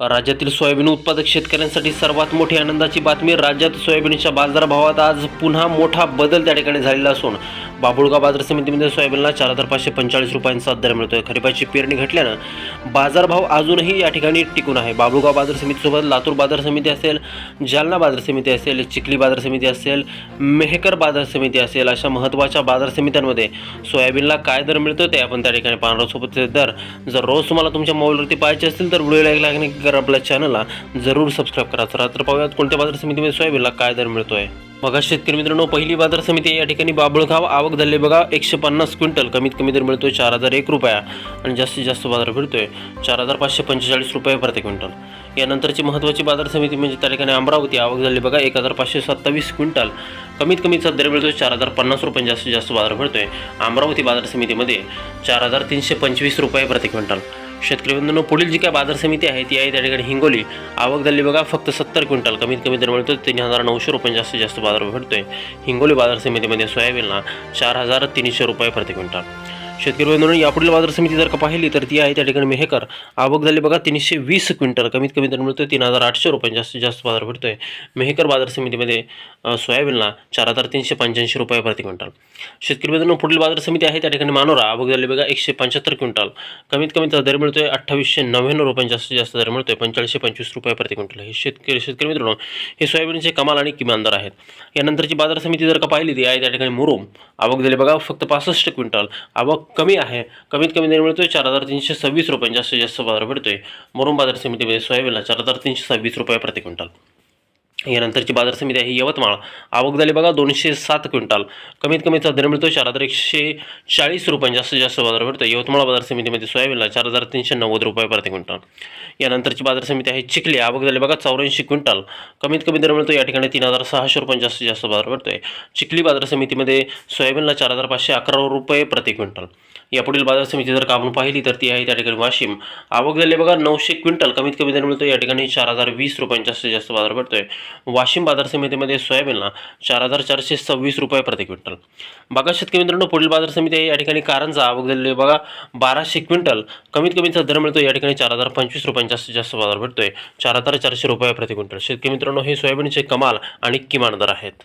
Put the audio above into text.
राज्यातील सोयाबीन उत्पादक शेतकऱ्यांसाठी सर्वात मोठी आनंदाची बातमी राज्यात सोयाबीनच्या बाजारभावात आज पुन्हा मोठा बदल त्या ठिकाणी झालेला असून बाबुळगाव बाजार समितीमध्ये सोयाबीनला चार हजार पाचशे पंचेचाळीस रुपयांचा दर मिळतोय. खरीपाची पेरणी घटल्यानं बाजारभाव अजूनही या ठिकाणी टिकून आहे. बाबुळगाव बाजार समितीसोबत लातूर बाजार समिती असेल जालना बाजार समिती असेल चिखली बाजार समिती असेल मेहकर बाजार समिती असेल अशा महत्त्वाच्या बाजार समित्यांमध्ये सोयाबीनला काय दर मिळतो ते आपण त्या ठिकाणी पाहणार सोबतचे दर जर रोज तुम्हाला तुमच्या मोबाईलवरती पाहायचे असतील तर व्हिडिओ लाईक लागणे करा आपल्या चॅनलला जरूर सबस्क्राईब करा तर पाहूयात कोणत्या बाजार समितीमध्ये सोयाबीनला काय दर मिळतोय. बघा शेतकरी मित्रांनो पहिली बाजार समिती या ठिकाणी बाबळगाव आवक झाली बघा एकशे पन्नास क्विंटल कमीत कमी दर मिळतोय चार हजार एक रुपया आणि जास्तीत जास्त बाजार भेटतोय चार हजार पाचशे पंचेचाळीस रुपये प्रति क्विंटल. यानंतरची महत्त्वाची बाजार समिती म्हणजे त्या ठिकाणी अमरावती आवक झाली बघा एक हजार पाचशे सत्तावीस क्विंटल. कमीत कमीचा दर मिळतोय चार हजार पन्नास रुपये जास्तीत जास्त बाजार मिळतोय अमरावती बाजार समितीमध्ये चार हजार तीनशे पंचवीस रुपये प्रति क्विंटल. शेतकरी बंधूंनो पुढील जी काय बाजार समिती आहे ती आहे त्या ठिकाणी हिंगोली. आवक झाली बघा फक्त सत्तर क्विंटल. कमीत कमी दर मिळतो तीन हजार नऊशे रुपये जास्तीत जास्त बाजार भेटतोय. हिंगोली बाजार समितीमध्ये सोयाबीनला चार हजार तीनशे रुपये प्रति क्विंटल. शेतकरी बंधूंनो यापुढील बाजार समिती जर का पाहिली तर ती आहे त्या ठिकाणी मेहकर. आवक झाली बघा तीनशे वीस क्विंटल. कमीत कमी दर मिळतोय तीन हजार आठशे रुपये जास्तीत जास्त बाजार भेटतोय मेहकर बाजार समितीमध्ये सोयाबीनला चार हजार तीनशे पंच्याऐंशी रुपये प्रति क्विंटल. शेतकरी बंधूंनो पुढील बाजार समिती आहे त्या ठिकाणी मानोरा. आवक झाली बघा एकशे पंच्याहत्तर क्विंटल. कमीत कमी दर मिळतोय अठ्ठावीसशे नव्याण्णव रुपये जास्तीत जास्त दर मिळतोय पंचाळीसशे पंचवीस रुपये प्रति क्विंटल. हे शेतकरी शेतकरी मित्रांनो हे सोयाबीनचे कमाल आणि किमान दर आहेत. यानंतरची बाजार समिती जर का पाहिली ती आहे त्या ठिकाणी मुरुम. आवक झाली बघा फक्त पासष्ट क्विंटल. आवक कमी आहे. कमीत कमी दर मिळतोय चार हजार तीनशे सव्वीस रुपये जास्तीत जास्त बाजार भेटतोय. मरून बाजार समितीमध्ये सोयाबीनला चार हजार तीनशे सव्वीस रुपये प्रति क्विंटल. यानंतरची बाजार समिती आहे यवतमाळ. आवक झाली बघा दोनशे सात क्विंटल. कमीत कमीचा दर मिळतो चार हजार एकशे चाळीस रुपये जास्तीत जास्त बाजार भेटतो यवतमाळ बाजार समितीमध्ये सोयाबीनला चार हजार तीनशे नव्वद रुपये प्रति क्विंटल. यानंतरची बाजार समिती आहे चिखली. आवक झाली बघा चौऱ्याऐंशी क्विंटल. कमीत कमी दर मिळतो या ठिकाणी तीन हजार सहाशे रुपये जास्तीत जास्त बाजार भेटतोय चिखली बाजार समितीमध्ये सोयाबीनला चार हजार पाचशे अकरा रुपये प्रति क्विंटल. यापुढील बाजार समिती जर का आपण पाहिली तर ती आहे त्या ठिकाणी वाशिम. आवक झाली बघा नऊशे क्विंटल. कमीत कमी दर मिळतो या ठिकाणी चार हजार वीस रुपये जास्तीत जास्त बाजार भेटतोय वाशिम बाजार समितीमध्ये सोयाबीनला चार हजार चारशे सव्वीस रुपये प्रति क्विंटल. बघा शेतकरी मित्रांनो पुढील बाजार समिती आहे या ठिकाणी कारंजा आवक झालेली बघा बाराशे क्विंटल कमीत कमीचा दर मिळतो या ठिकाणी चार हजार पंचवीस रुपयांचा जास्तीत जास्त बाजार भेटतोय. चार हजार चारशे रुपये प्रति क्विंटल. शेतकरी मित्रांनो हे सोयाबीनचे कमाल आणि किमान दर आहेत.